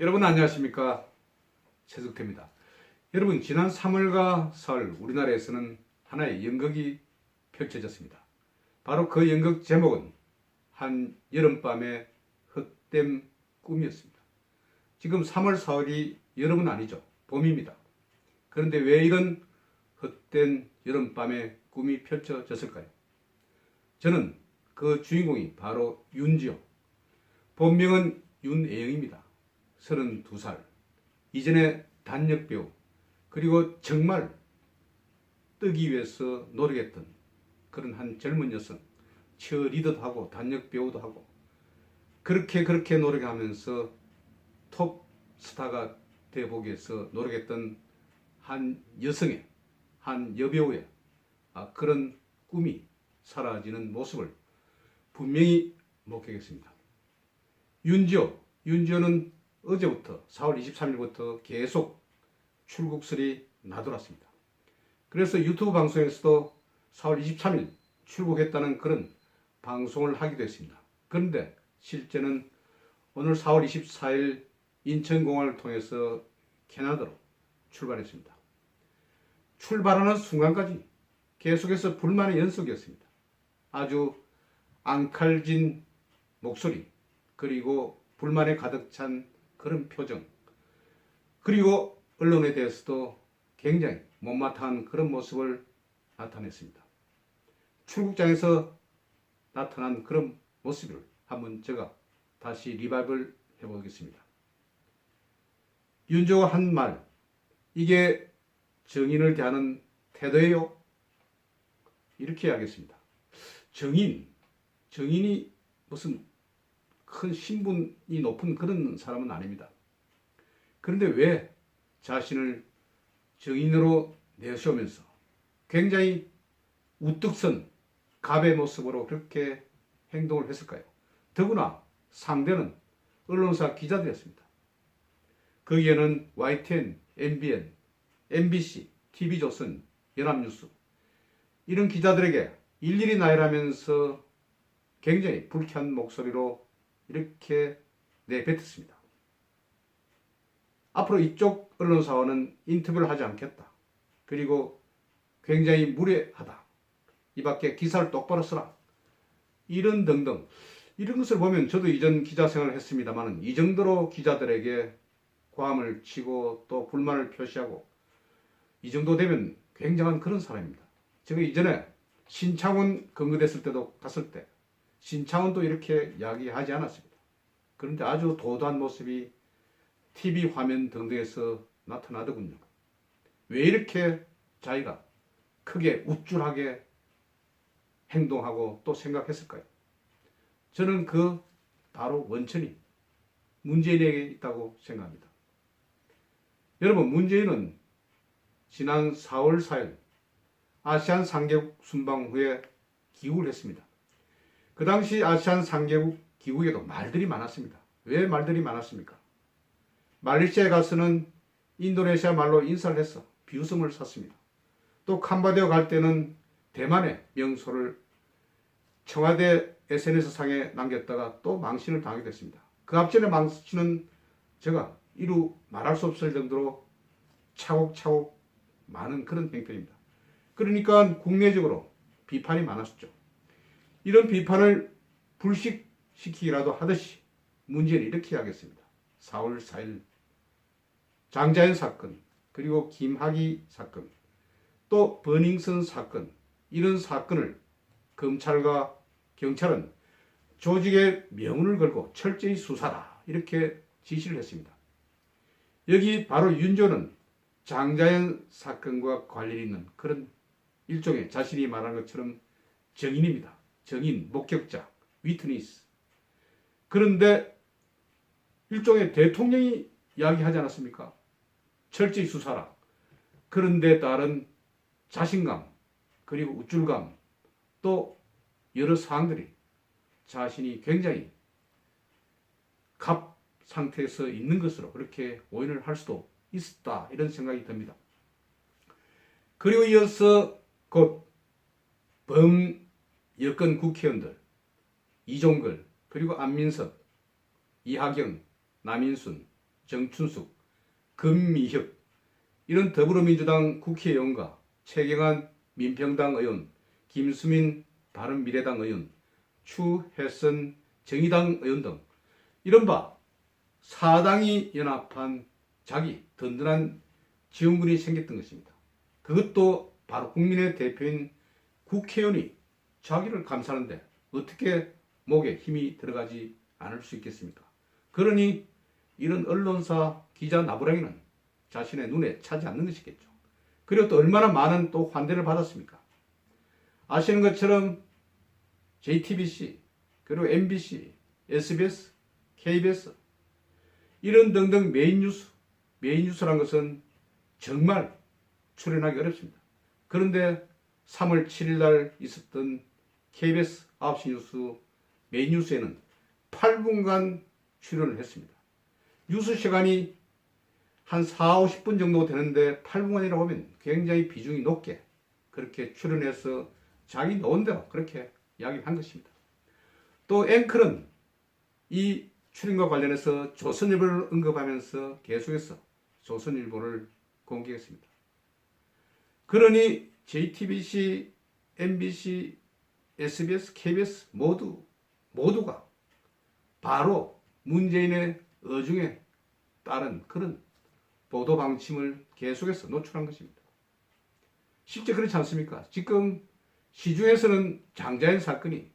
여러분 안녕하십니까 최석태입니다. 여러분 지난 3월과 4월 우리나라에서는 하나의 연극이 펼쳐졌습니다. 바로 그 연극 제목은 한 여름밤의 헛된 꿈이었습니다. 지금 3월 4월이 여름은 아니죠. 봄입니다. 그런데 왜 이런 헛된 여름밤의 꿈이 펼쳐졌을까요? 저는 그 주인공이 바로 윤지호 본명은 윤애영입니다. 32살. 이전에 단역 배우, 그리고 정말 뜨기 위해서 노력했던 그런 한 젊은 여성, 치어리더도 하고 단역 배우도 하고 그렇게 그렇게 노력하면서 톱 스타가 되어보기 위해서 노력했던 한 여성의 한 여배우의 아, 그런 꿈이 사라지는 모습을 분명히 목격했습니다. 윤지호, 윤지호는 어제부터 4월 23일부터 계속 출국설이 나돌았습니다. 그래서 유튜브 방송에서도 4월 23일 출국했다는 그런 방송을 하기도 했습니다. 그런데 실제는 오늘 4월 24일 인천공항을 통해서 캐나다로 출발했습니다. 출발하는 순간까지 계속해서 불만의 연속이었습니다. 아주 앙칼진 목소리 그리고 불만에 가득 찬 그런 표정 그리고 언론에 대해서도 굉장히 못마땅한 그런 모습을 나타냈습니다. 출국장에서 나타난 그런 모습을 한번 제가 다시 리바이벌 해보겠습니다. 윤조가 한 말, 이게 정인을 대하는 태도예요? 이렇게 하겠습니다. 정인, 정인이 무슨 큰 신분이 높은 그런 사람은 아닙니다. 그런데 왜 자신을 정인으로 내세우면서 굉장히 우뚝 선 갑의 모습으로 그렇게 행동을 했을까요? 더구나 상대는 언론사 기자들이었습니다. 거기에는 YTN, MBN, MBC, TV조선, 연합뉴스 이런 기자들에게 일일이 나열하면서 굉장히 불쾌한 목소리로 이렇게 내뱉었습니다. 앞으로 이쪽 언론사와는 인터뷰를 하지 않겠다. 그리고 굉장히 무례하다. 이 밖에 기사를 똑바로 써라. 이런 등등. 이런 것을 보면 저도 이전 기자 생활을 했습니다만 이 정도로 기자들에게 고함을 치고 또 불만을 표시하고 이 정도 되면 굉장한 그런 사람입니다. 제가 이전에 신창원 근거됐을 때도 갔을 때 신창원도 이렇게 이야기하지 않았습니다. 그런데 아주 도도한 모습이 TV 화면 등등에서 나타나더군요. 왜 이렇게 자기가 크게 우쭐하게 행동하고 또 생각했을까요? 저는 그 바로 원천이 문재인에게 있다고 생각합니다. 여러분, 문재인은 지난 4월 4일 아시안 3개국 순방 후에 기국을 했습니다. 그 당시 아시안 3개국 기국에도 말들이 많았습니다. 왜 말들이 많았습니까? 말레이시아에 가서는 인도네시아 말로 인사를 해서 비웃음을 샀습니다. 또 캄보디아 갈 때는 대만의 명소를 청와대 SNS 상에 남겼다가 또 망신을 당하게 됐습니다. 그 앞전에 망신은 제가 이루 말할 수 없을 정도로 차곡차곡 많은 그런 행태입니다. 그러니까 국내적으로 비판이 많았었죠. 이런 비판을 불식시키기라도 하듯이 문제는 이렇게 하겠습니다. 4월 4일 장자연 사건 그리고 김학의 사건 또 버닝썬 사건 이런 사건을 검찰과 경찰은 조직의 명운을 걸고 철저히 수사라 이렇게 지시를 했습니다. 여기 바로 윤조는 장자연 사건과 관련이 있는 그런 일종의 자신이 말한 것처럼 정인입니다. 정인, 목격자, 위트니스. 그런데 일종의 대통령이 이야기하지 않았습니까? 철저히 수사라. 그런데 따른 자신감, 그리고 우쭐감, 또 여러 사항들이 자신이 굉장히 갑 상태에서 있는 것으로 그렇게 오인을 할 수도 있었다. 이런 생각이 듭니다. 그리고 이어서 곧범 여권 국회의원들 이종걸 그리고 안민석, 이하경, 남인순 정춘숙, 금미혁 이런 더불어민주당 국회의원과 최경환 민평당 의원, 김수민 바른미래당 의원, 추혜선 정의당 의원 등 이른바 사당이 연합한 자기 든든한 지원군이 생겼던 것입니다. 그것도 바로 국민의 대표인 국회의원이 자기를 감싸는데 어떻게 목에 힘이 들어가지 않을 수 있겠습니까? 그러니 이런 언론사 기자 나부랭이는 자신의 눈에 차지 않는 것이겠죠. 그리고 또 얼마나 많은 또 환대를 받았습니까? 아시는 것처럼 JTBC, 그리고 MBC, SBS, KBS 이런 등등 메인 뉴스, 메인 뉴스란 것은 정말 출연하기 어렵습니다. 그런데 3월 7일 날 있었던 KBS 9시 뉴스 메인 뉴스에는 8분간 출연을 했습니다. 뉴스 시간이 한 4, 50분 정도 되는데 8분간이라고 하면 굉장히 비중이 높게 그렇게 출연해서 자기 놓은 대로 그렇게 이야기한 것입니다. 또 앵커는 이 출연과 관련해서 조선일보를 언급하면서 계속해서 조선일보를 공개했습니다. 그러니 JTBC, MBC, SBS, KBS 모두 모두가 바로 문재인의 어중에 따른 그런 보도 방침을 계속해서 노출한 것입니다. 실제 그렇지 않습니까? 지금 시중에서는 장자연 사건이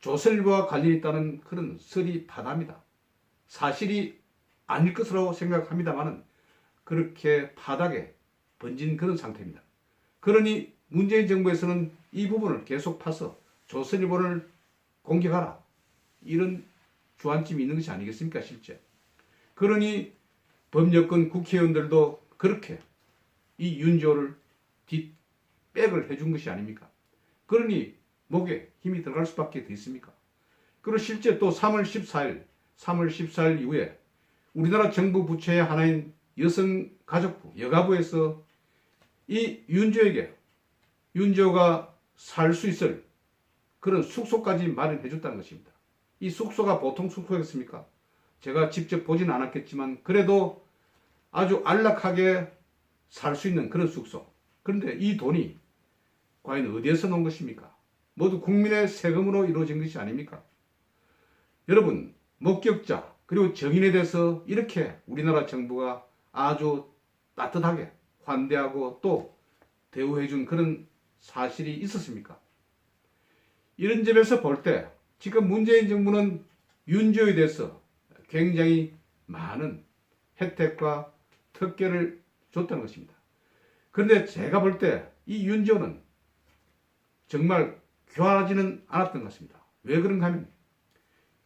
조선일보와 관련이 있다는 그런 설이 바다입니다. 사실이 아닐 것으로 생각합니다만은 그렇게 바닥에 번진 그런 상태입니다. 그러니 문재인 정부에서는 이 부분을 계속 파서 조선일보를 공격하라. 이런 주안점이 있는 것이 아니겠습니까, 실제. 그러니 법여권 국회의원들도 그렇게 이 윤조를 뒷백을 해준 것이 아닙니까? 그러니 목에 힘이 들어갈 수밖에 더 있습니까? 그리고 실제 또 3월 14일, 3월 14일 이후에 우리나라 정부 부처의 하나인 여성가족부, 여가부에서 이 윤조에게 윤조가 살 수 있을 그런 숙소까지 마련해 줬다는 것입니다. 이 숙소가 보통 숙소였습니까? 제가 직접 보지는 않았겠지만 그래도 아주 안락하게 살 수 있는 그런 숙소. 그런데 이 돈이 과연 어디에서 놓은 것입니까? 모두 국민의 세금으로 이루어진 것이 아닙니까? 여러분, 목격자, 그리고 정인에 대해서 이렇게 우리나라 정부가 아주 따뜻하게 환대하고 또 대우해 준 그런 사실이 있었습니까? 이런 점에서 볼 때 지금 문재인 정부는 윤조에 대해서 굉장히 많은 혜택과 특혜를 줬다는 것입니다. 그런데 제가 볼 때 이 윤조는 정말 교활하지는 않았던 것 같습니다. 왜 그런가 하면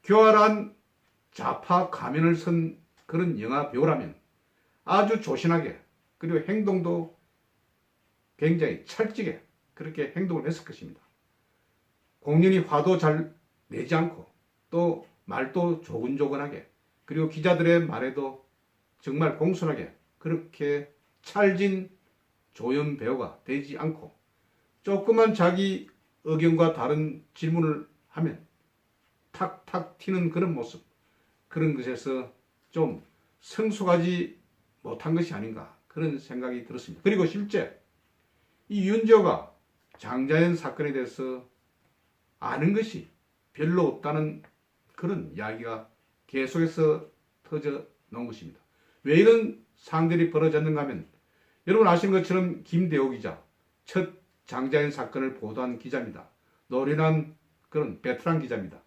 교활한 좌파 가면을 쓴 그런 영화 배우라면 아주 조신하게 그리고 행동도 굉장히 찰지게 그렇게 행동을 했을 것입니다. 공연히 화도 잘 내지 않고 또 말도 조근조근하게 그리고 기자들의 말에도 정말 공손하게 그렇게 찰진 조연 배우가 되지 않고 조그만 자기 의견과 다른 질문을 하면 탁탁 튀는 그런 모습 그런 것에서 좀 성숙하지 못한 것이 아닌가 그런 생각이 들었습니다. 그리고 실제 이 윤조가 장자연 사건에 대해서 아는 것이 별로 없다는 그런 이야기가 계속해서 터져 나온 것입니다. 왜 이런 상들이 벌어졌는가 하면 여러분 아시는 것처럼 김대호 기자 첫 장자연 사건을 보도한 기자입니다. 노련한 그런 베테랑 기자입니다.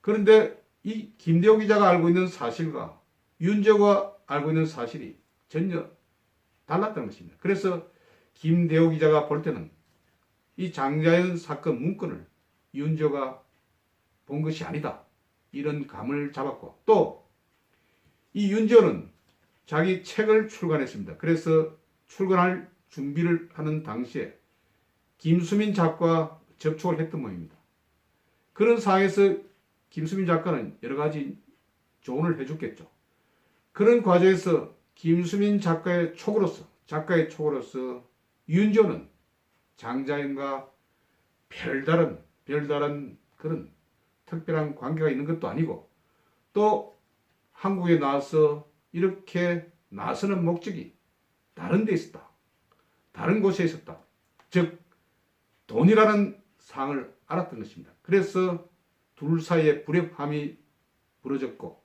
그런데 이 김대호 기자가 알고 있는 사실과 윤재가 알고 있는 사실이 전혀 달랐던 것입니다. 그래서 김대호 기자가 볼 때는 이 장자연 사건 문건을 윤재가 본 것이 아니다. 이런 감을 잡았고 또 이 윤재는 자기 책을 출간했습니다. 그래서 출간할 준비를 하는 당시에 김수민 작가 접촉을 했던 모입니다. 그런 상황에서 김수민 작가는 여러 가지 조언을 해줬겠죠. 그런 과정에서 김수민 작가의 촉으로서 작가의 촉으로서 윤조는 장자연과 별다른 별다른 그런 특별한 관계가 있는 것도 아니고 또 한국에 나와서 이렇게 나서는 목적이 다른 데 있었다. 다른 곳에 있었다. 즉 돈이라는 상을 알았던 것입니다. 그래서 둘 사이에 불협함이 벌어졌고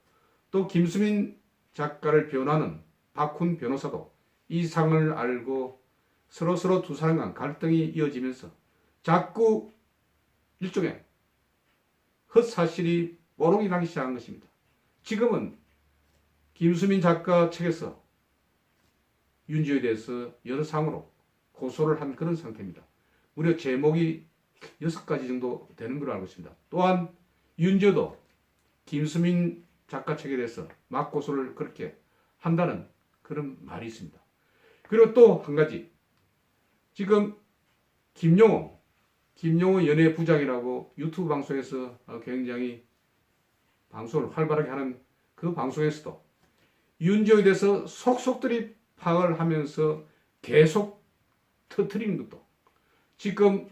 또 김수민 작가를 변호하는 박훈 변호사도 이 상을 알고 서로 서로 두 사람 간 갈등이 이어지면서 자꾸 일종의 헛사실이 뽀록이 나기 시작한 것입니다. 지금은 김수민 작가 책에서 윤지호에 대해서 여러 상으로 고소를 한 그런 상태입니다. 무려 제목이 여섯 가지 정도 되는 걸로 알고 있습니다. 또한 윤지호도 김수민 작가 책에 대해서 맞고소를 그렇게 한다는 그런 말이 있습니다. 그리고 또 한 가지 지금 김용호 김용호 연예 부장이라고 유튜브 방송에서 어, 굉장히 방송을 활발하게 하는 그 방송에서도 윤지호에 대해서 속속들이 파악을 하면서 계속 터트리는 것도 지금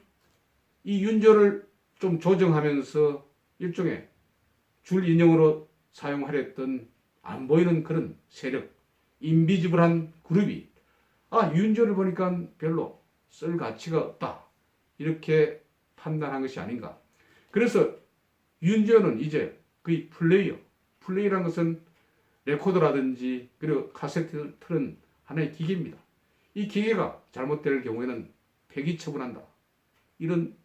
이 윤조를 좀 조정하면서 일종의 줄 인형으로 사용하려던 안 보이는 그런 세력, 인비지블한 그룹이 아 윤조를 보니까 별로 쓸 가치가 없다 이렇게 판단한 것이 아닌가. 그래서 윤조는 이제 거의 플레이어, 플레이라는 것은 레코더라든지 그리고 카세트 틀은 하나의 기계입니다. 이 기계가 잘못될 경우에는 폐기 처분한다. 이런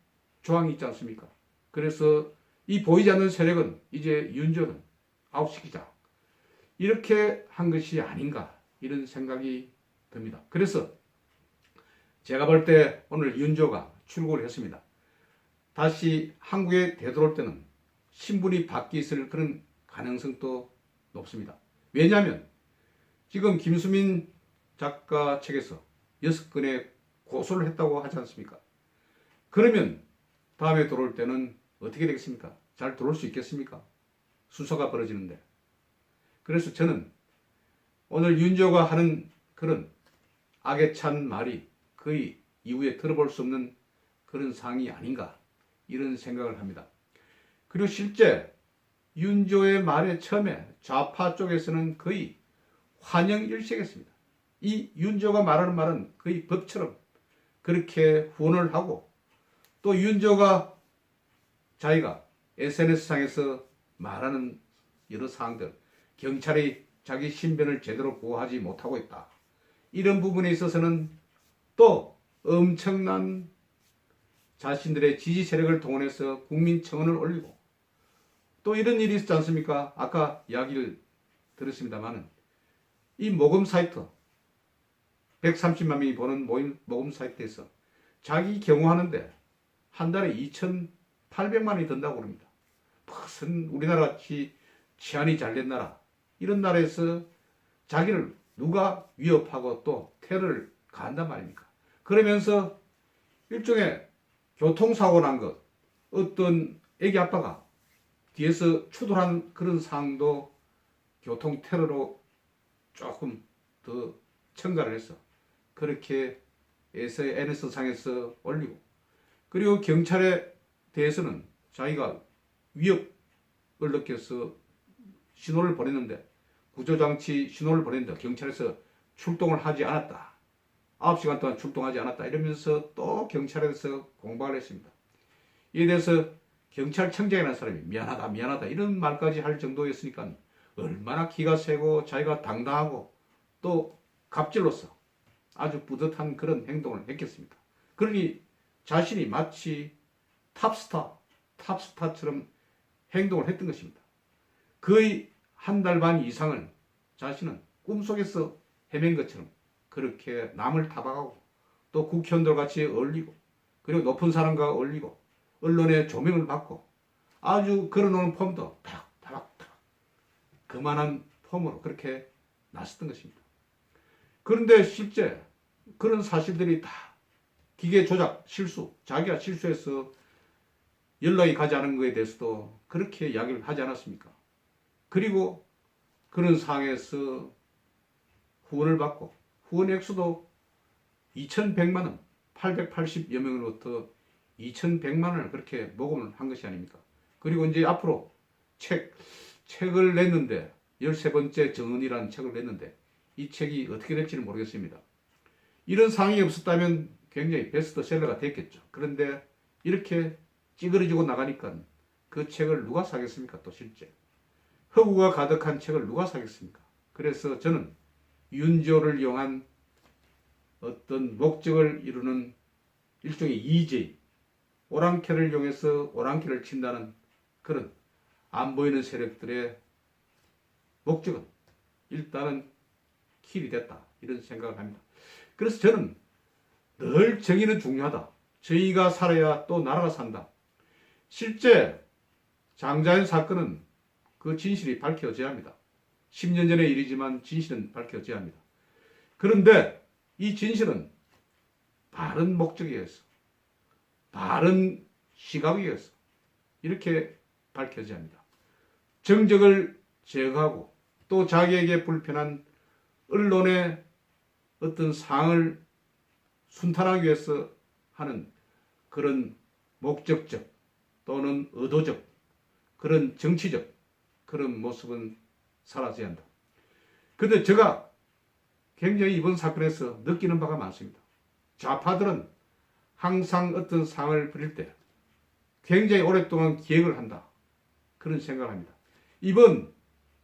조항이 있지 않습니까? 그래서 이 보이지 않는 세력은 이제 윤조는 아웃시키자. 이렇게 한 것이 아닌가 이런 생각이 듭니다. 그래서 제가 볼 때 오늘 윤조가 출국을 했습니다. 다시 한국에 되돌아올 때는 신분이 바뀌어 있을 그런 가능성도 높습니다. 왜냐하면 지금 김수민 작가 책에서 여섯 건의 고소를 했다고 하지 않습니까? 그러면 다음에 들어올 때는 어떻게 되겠습니까? 잘 들어올 수 있겠습니까? 순서가 벌어지는데. 그래서 저는 오늘 윤조가 하는 그런 악에 찬 말이 거의 이후에 들어볼 수 없는 그런 상이 아닌가 이런 생각을 합니다. 그리고 실제 윤조의 말에 처음에 좌파 쪽에서는 거의 환영일색했습니다. 이 윤조가 말하는 말은 거의 법처럼 그렇게 후원을 하고 또 윤조가 자기가 SNS상에서 말하는 여러 사항들 경찰이 자기 신변을 제대로 보호하지 못하고 있다. 이런 부분에 있어서는 또 엄청난 자신들의 지지 세력을 동원해서 국민청원을 올리고 또 이런 일이 있지 않습니까? 아까 이야기를 들었습니다만은 이 모금 사이트 130만 명이 보는 모임, 모금 사이트에서 자기 경호하는데 한 달에 2,800만 원이 든다고 그럽니다. 무슨 우리나라 같이 치안이 잘 된 나라 이런 나라에서 자기를 누가 위협하고 또 테러를 가한단 말입니까? 그러면서 일종의 교통사고 난 것, 어떤 애기 아빠가 뒤에서 추돌한 그런 상황도 교통 테러로 조금 더 첨가를 했어. 그렇게 SNS 상에서 올리고 그리고 경찰에 대해서는 자기가 위협을 느껴서 신호를 보냈는데 구조장치 신호를 보냈는데 경찰에서 출동을 하지 않았다. 9시간 동안 출동하지 않았다. 이러면서 또 경찰에서 공박을 했습니다. 이에 대해서 경찰청장이라는 사람이 미안하다 미안하다 이런 말까지 할 정도였으니까 얼마나 기가 세고 자기가 당당하고 또 갑질로서 아주 뿌듯한 그런 행동을 했겠습니다. 그러니 자신이 마치 탑스타, 탑스타처럼 행동을 했던 것입니다. 거의 한 달 반 이상을 자신은 꿈속에서 헤맨 것처럼 그렇게 남을 타박하고 또 국회의원들 같이 어울리고 그리고 높은 사람과 어울리고 언론의 조명을 받고 아주 걸어놓은 폼도 타박 타박 타박 그만한 폼으로 그렇게 나섰던 것입니다. 그런데 실제 그런 사실들이 다 기계 조작 실수, 자기가 실수해서 연락이 가지 않은 것에 대해서도 그렇게 이야기를 하지 않았습니까? 그리고 그런 상황에서 후원을 받고 후원 액수도 2,100만 원, 880여 명으로부터 2,100만 원을 그렇게 모금을 한 것이 아닙니까? 그리고 이제 앞으로 책, 책을 냈는데 13번째 정은이라는 책을 냈는데 이 책이 어떻게 될지는 모르겠습니다. 이런 상황이 없었다면 굉장히 베스트셀러가 됐겠죠. 그런데 이렇게 찌그러지고 나가니까 그 책을 누가 사겠습니까? 또 실제. 허구가 가득한 책을 누가 사겠습니까? 그래서 저는 윤조를 이용한 어떤 목적을 이루는 일종의 EJ, 오랑캐를 이용해서 오랑캐를 친다는 그런 안 보이는 세력들의 목적은 일단은 킬이 됐다. 이런 생각을 합니다. 그래서 저는 늘 정의는 중요하다. 저희가 살아야 또 나라가 산다. 실제 장자연 사건은 그 진실이 밝혀져야 합니다. 10년 전의 일이지만 진실은 밝혀져야 합니다. 그런데 이 진실은 바른 목적에 의해서, 바른 시각에 의해서 이렇게 밝혀져야 합니다. 정적을 제거하고 또 자기에게 불편한 언론의 어떤 상을 순탄하기 위해서 하는 그런 목적적 또는 의도적 그런 정치적 그런 모습은 사라져야 한다. 근데 제가 굉장히 이번 사건에서 느끼는 바가 많습니다. 좌파들은 항상 어떤 상을 부릴 때 굉장히 오랫동안 기획을 한다. 그런 생각을 합니다. 이번,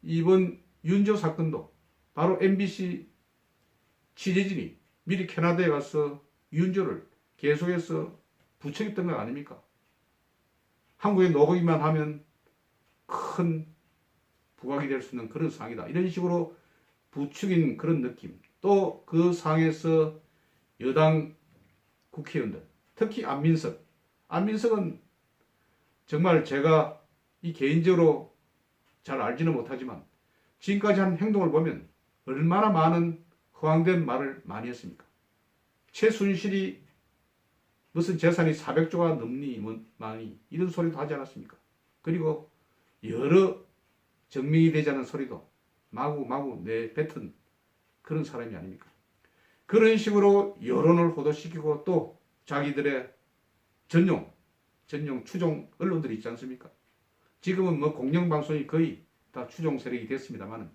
이번 윤조 사건도 바로 MBC 취재진이 미리 캐나다에 가서 윤조를 계속해서 부추겼던 거 아닙니까? 한국에 노고기만 하면 큰 부각이 될 수 있는 그런 상이다. 이런 식으로 부추긴 그런 느낌. 또 그 상에서 여당 국회의원들, 특히 안민석. 안민석은 정말 제가 이 개인적으로 잘 알지는 못하지만 지금까지 한 행동을 보면 얼마나 많은 허황된 말을 많이 했습니까? 최순실이 무슨 재산이 400조가 넘니 뭐 많이 이런 소리도 하지 않았습니까? 그리고 여러 않은 소리도 마구 마구 내뱉은 그런 사람이 아닙니까? 그런 식으로 여론을 호도시키고 또 자기들의 전용, 전용 추종 언론들이 있지 않습니까? 지금은 뭐 공영방송이 거의 다 추종 세력이 됐습니다만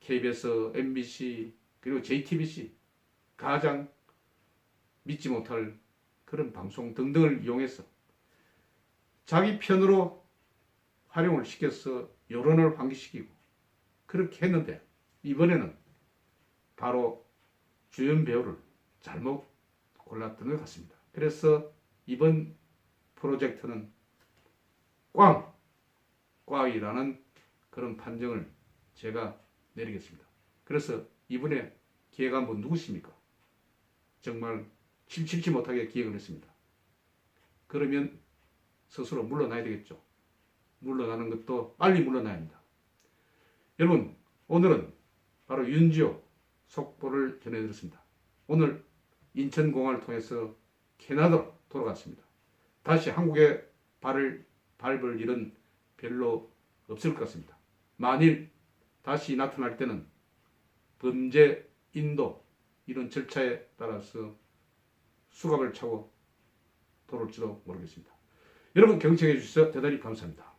KBS, MBC 그리고 JTBC 가장 믿지 못할 그런 방송 등등을 이용해서 자기 편으로 활용을 시켜서 여론을 환기시키고 그렇게 했는데 이번에는 바로 주연 배우를 잘못 골랐던 것 같습니다. 그래서 이번 프로젝트는 꽝, 꽝이라는 그런 판정을 제가 내리겠습니다. 그래서 이번에 기획안본 누구십니까? 정말 칠칠치 못하게 기획을 했습니다. 그러면 스스로 물러나야 되겠죠. 물러나는 것도 빨리 물러나야 합니다. 여러분, 오늘은 바로 윤지호 속보를 전해드렸습니다. 오늘 인천공항을 통해서 캐나다로 돌아갔습니다. 다시 한국에 발을 밟을 일은 별로 없을 것 같습니다. 만일 다시 나타날 때는 범죄 인도 이런 절차에 따라서 수갑을 차고 돌아올지도 모르겠습니다. 여러분 경청해 주셔서 대단히 감사합니다.